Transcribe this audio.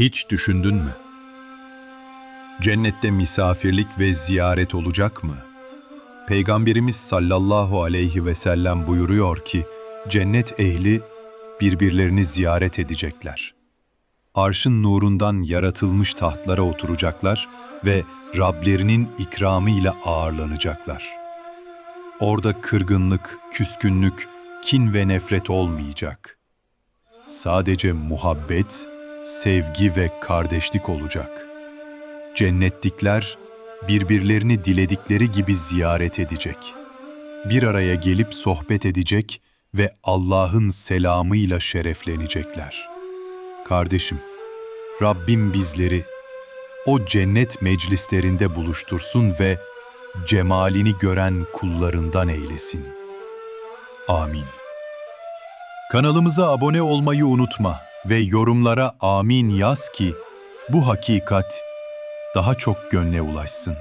Hiç düşündün mü? Cennette misafirlik ve ziyaret olacak mı? Peygamberimiz sallallahu aleyhi ve sellem buyuruyor ki, cennet ehli birbirlerini ziyaret edecekler. Arşın nurundan yaratılmış tahtlara oturacaklar ve Rablerinin ikramıyla ağırlanacaklar. Orada kırgınlık, küskünlük, kin ve nefret olmayacak. Sadece muhabbet, sevgi ve kardeşlik olacak. Cennetlikler birbirlerini diledikleri gibi ziyaret edecek. Bir araya gelip sohbet edecek ve Allah'ın selamıyla şereflenecekler. Kardeşim, Rabbim bizleri o cennet meclislerinde buluştursun ve cemalini gören kullarından eylesin. Amin. Kanalımıza abone olmayı unutma ve yorumlara amin yaz ki bu hakikat daha çok gönle ulaşsın.